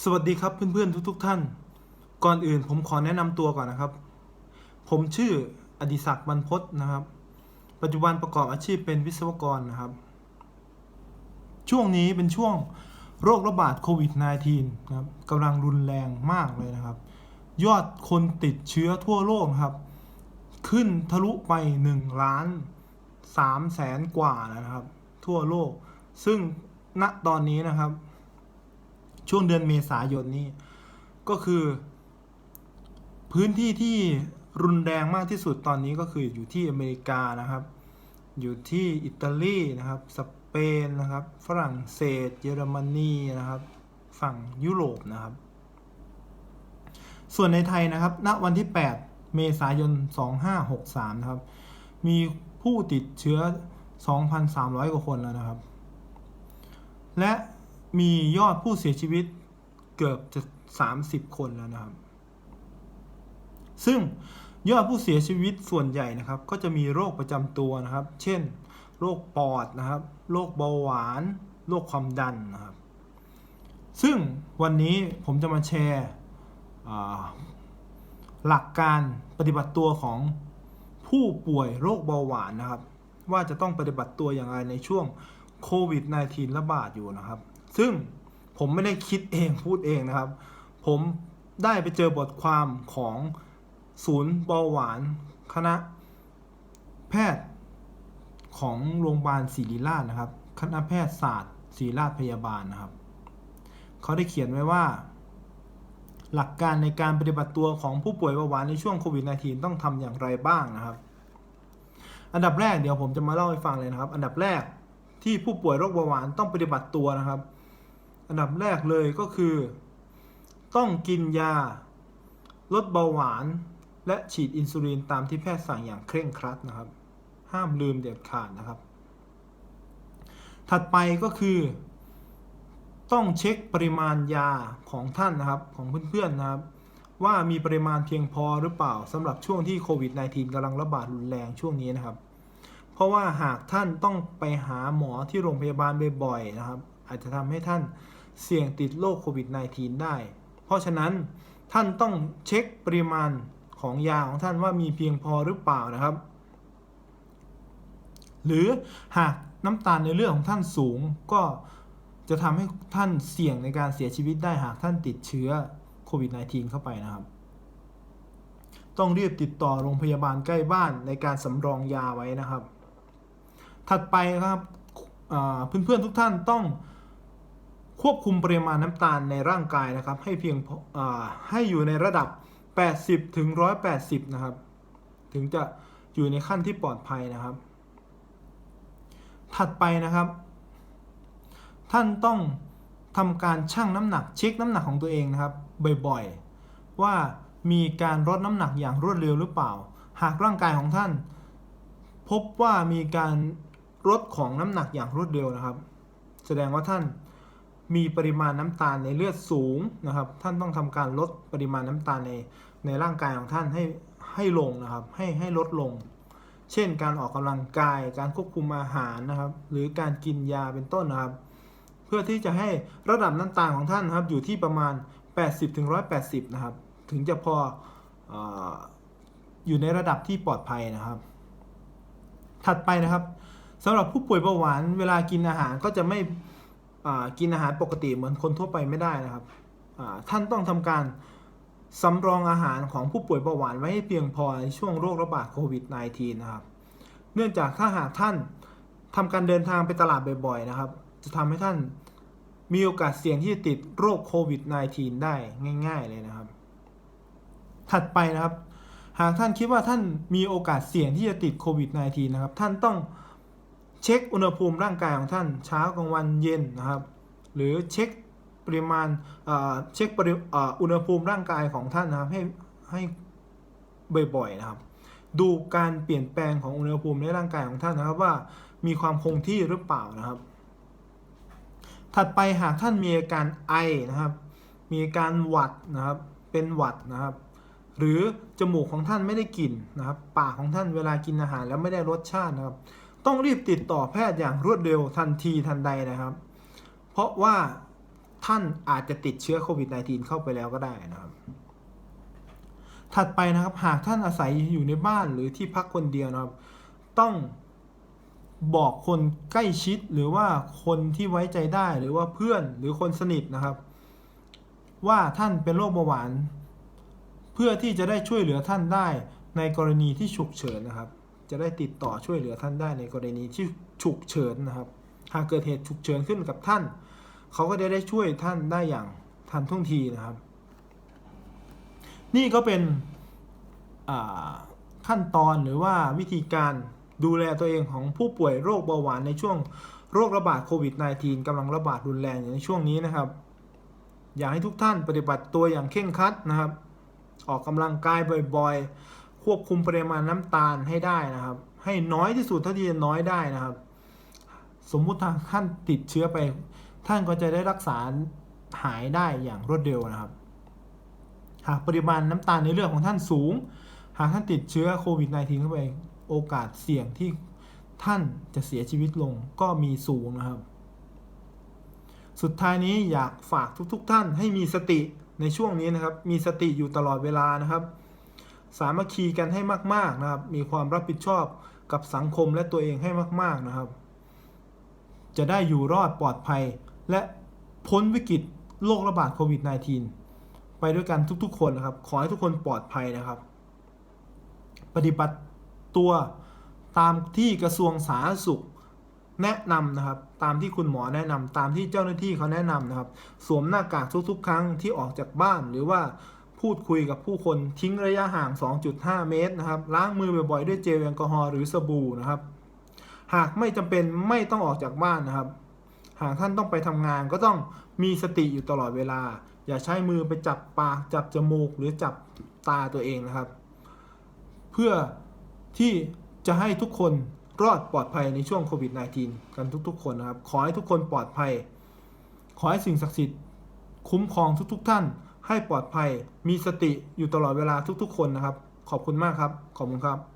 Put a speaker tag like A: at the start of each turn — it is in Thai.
A: สวัสดีครับเพื่อนๆทุก ๆ ท่าน ก่อนอื่นผมขอแนะนำตัวก่อนนะครับ ผมชื่ออดิศักดิ์บรรพตนะครับ ปัจจุบันประกอบอาชีพเป็นวิศวกรนะครับ ช่วงนี้เป็นช่วงโรคระบาดโควิด -19 นะครับกำลังรุนแรงมากเลยนะครับ ยอดคนติดเชื้อทั่วโลกครับ ขึ้นทะลุไป1ล้าน3แสนกว่าแล้วนะครับ ทั่วโลก ซึ่งณตอนนี้นะครับ ช่วงเดือนเมษายนนี้ ก็คือ พื้นที่ที่รุนแรงมากที่สุดตอนนี้ก็คืออยู่ที่อเมริกานะครับ อยู่ที่อิตาลีนะครับ สเปนนะครับ ฝรั่งเศส เยอรมนีนะครับ ฝั่งยุโรปนะครับ ส่วนในไทยนะครับ ณ วันที่ 8 เมษายน 2563 นะครับ มีผู้ติดเชื้อ 2,300 กว่าคนแล้วนะครับ และ มียอดผู้เสียชีวิตเกือบจะ30คนแล้วนะครับ ซึ่งยอดผู้เสียชีวิตส่วนใหญ่นะครับ ก็จะมีโรคประจำตัวนะครับ เช่น โรคปอดนะครับ โรคเบาหวาน โรคความดันนะครับ ซึ่งวันนี้ผมจะมาแชร์หลักการปฏิบัติตัวของผู้ป่วยโรคเบาหวานนะครับ ว่าจะต้องปฏิบัติตัวอย่างไรในช่วงโควิด -19 ระบาดอยู่นะครับ ซึ่งผมไม่ได้คิดเองพูดเองนะครับ ผมได้ไปเจอบทความของศูนย์เบาหวานคณะ แพทย์ของโรงพยาบาลศิริราชนะครับ คณะแพทยศาสตร์ศิริราชพยาบาลนะครับ เขาได้เขียนไว้ว่า หลักการในการปฏิบัติตัวของผู้ป่วยเบาหวานในช่วงโควิด -19 ต้องทำอย่างไรบ้างนะครับ อันดับแรกเดี๋ยวผมจะมาเล่าให้ฟังเลยนะครับ อันดับแรกที่ผู้ป่วยโรคเบาหวานต้องปฏิบัติตัวนะครับ อันดับแรกเลยก็คือ ต้องกินยา ลดเบาหวาน และฉีดอินซูลินตามที่แพทย์สั่งอย่างเคร่งครัดนะครับ ห้ามลืมเด็ดขาดนะครับ ถัดไปก็คือ ต้องเช็คปริมาณยาของท่านนะครับของเพื่อนๆนะครับ ว่ามีปริมาณเพียงพอหรือเปล่าสำหรับช่วงที่โควิด -19 กำลังระบาดรุนแรงช่วงนี้นะครับเพราะว่าหากท่านต้องไปหาหมอที่โรงพยาบาลบ่อยๆนะครับ อาจจะทำให้ท่าน เสี่ยงติดโรคโควิด -19 ได้ เพราะฉะนั้นท่านต้องเช็คปริมาณของยาของท่านว่ามีเพียงพอหรือเปล่านะครับ หรือหากน้ำตาลในเลือดของท่านสูงก็จะทำให้ท่านเสี่ยงในการเสียชีวิตได้หากท่านติดเชื้อโควิด -19 เข้าไปนะครับ ต้องรีบติดต่อโรงพยาบาลใกล้บ้านในการสำรองยาไว้นะครับ ถัดไปครับเพื่อนๆทุกท่านต้อง ควบคุมปริมาณน้ำตาลในร่างกายนะครับ ให้เพียงให้อยู่ในระดับ 80 ถึง 180 นะครับ ถึงจะอยู่ในขั้นที่ปลอดภัยนะครับ ถัดไปนะครับ ท่านต้องทำการชั่งน้ำหนักเช็คน้ำหนักของตัวเองนะครับบ่อยๆ ว่ามีการลดน้ำหนักอย่างรวดเร็วหรือเปล่า หากร่างกายของท่าน พบว่ามีการลดของน้ำหนักอย่างรวดเร็วนะครับ แสดงว่าท่าน มีปริมาณน้ำตาลในเลือดสูงนะครับ ท่านต้องทำการลดปริมาณน้ำตาลในในร่างกายของท่านให้ให้ลงนะครับ ให้ให้ลดลง เช่น การออกกำลังกาย การควบคุมอาหารนะครับ หรือการกินยาเป็นต้นนะครับ เพื่อที่จะให้ระดับน้ำตาลของท่านนะครับ อยู่ที่ประมาณ 80-180 นะครับ ถึงจะพอออยู่ในระดับที่ปลอดภัยนะครับ ถัดไปนะครับสำหรับผู้ป่วยเบาหวานเวลากินอาหารก็จะไม่ กินอาหารปกติเหมือนคนทั่วไปไม่ได้นะครับท่านต้องทำการสำรองอาหารของผู้ป่วยเบาหวานไว้ให้เพียงพอในช่วงโรคระบาดโควิด -19 นะครับ เนื่องจากถ้าหากท่านทำการเดินทางไปตลาดบ่อยๆนะครับ จะทำให้ท่านมีโอกาสเสี่ยงที่จะติดโรคโควิด -19 ได้ง่าย ๆ เลยนะครับ ถัดไปนะครับ หากท่านคิดว่าท่านมีโอกาสเสี่ยงที่จะติดโควิด -19 นะครับ ท่านต้อง เช็คอุณหภูมิร่างกายของท่านเช้ากลางวันเย็นนะครับ หรือเช็คปริมาณเช็คปริอุณหภูมิร่างกายของท่านนะครับให้ให้บ่อยๆนะครับ ดูการเปลี่ยนแปลงของอุณหภูมิในร่างกายของท่านนะครับว่ามีความคงที่หรือเปล่านะครับ ถัดไปหากท่านมีอาการไอนะครับ มีอาการหวัดนะครับเป็นหวัดนะครับ หรือจมูกของท่านไม่ได้กลิ่นนะครับ ปากของท่านเวลากินอาหารแล้วไม่ได้รสชาตินะครับ ต้องรีบติดต่อแพทย์อย่างรวดเร็วทันทีทันใดนะครับ เพราะว่าท่านอาจจะติดเชื้อโควิด -19 เข้าไปแล้วก็ได้นะครับ ถัดไปนะครับหากท่านอาศัยอยู่ในบ้านหรือที่พักคนเดียวนะครับ ต้องบอกคนใกล้ชิดหรือว่าคนที่ไว้ใจได้หรือว่าเพื่อนหรือคนสนิทนะครับ ว่าท่านเป็นโรคเบาหวาน เพื่อที่จะได้ช่วยเหลือท่านได้ในกรณีที่ฉุกเฉินนะครับ จะได้ติดต่อช่วยเหลือท่านได้ในกรณีที่ฉุกเฉินนะครับ หากเกิดเหตุฉุกเฉินขึ้นกับท่าน เขาก็จะได้ช่วยท่านได้อย่างทันท่วงทีนะครับ นี่ก็เป็นขั้นตอนหรือว่าวิธีการดูแลตัวเองของผู้ป่วยโรคเบาหวานในช่วงโรคระบาดโควิด -19 กำลังระบาดรุนแรงอยู่ในช่วงนี้นะครับ อยากให้ทุกท่านปฏิบัติตัวอย่างเคร่งครัดนะครับ ออกกำลังกายบ่อยๆ ควบคุมปริมาณน้ำตาลให้ได้นะครับ ให้น้อยที่สุดเท่าที่จะน้อยได้นะครับ สมมุติทางท่านติดเชื้อไป ท่านก็จะได้รักษาหายได้อย่างรวดเร็วนะครับ หากปริมาณน้ำตาลในเลือดของท่านสูง หากท่านติดเชื้อโควิด -19 เข้าไปโอกาสเสี่ยงที่ท่านจะเสียชีวิตลงก็มีสูงนะครับ สุดท้ายนี้อยากฝากทุกๆทท่านให้มีสติในช่วงนี้นะครับ มีสติอยู่ตลอดเวลานะครับ สามัคคีกันให้มาก ๆนะครับ มีความรับผิดชอบกับสังคมและตัวเองให้มาก ๆนะครับ จะได้อยู่รอดปลอดภัย และพ้นวิกฤตโรคระบาดโควิด -19 ไปด้วยกันทุกๆ คนนะครับ ขอให้ทุกคนปลอดภัยนะครับ ปฏิบัติตัวตามที่กระทรวงสาธารณสุขแนะนำนะครับ ตามที่คุณหมอแนะนำตามที่เจ้าหน้าที่เขาแนะนำนะครับ สวมหน้ากากทุกๆ ครั้งที่ออกจากบ้านหรือว่า พูดคุยกับผู้คนทิ้งระยะห่าง 2.5 เมตรนะครับ ล้างมือบ่อยๆด้วยเจลแอลกอฮอล์หรือสบู่นะครับ หากไม่จำเป็นไม่ต้องออกจากบ้านนะครับ หากท่านต้องไปทำงานก็ต้องมีสติอยู่ตลอดเวลา อย่าใช้มือไปจับปากจับจมูกหรือจับตาตัวเองนะครับ เพื่อที่จะให้ทุกคนรอดปลอดภัยในช่วงโควิด -19 กันทุกๆ คนนะครับ ขอให้ทุกคนปลอดภัย ขอให้สิ่งศักดิ์สิทธิ์คุ้มครองทุกๆ ท่าน ให้ปลอดภัย มีสติอยู่ตลอดเวลาทุกๆ คนนะครับ ขอบคุณมากครับ ขอบคุณครับ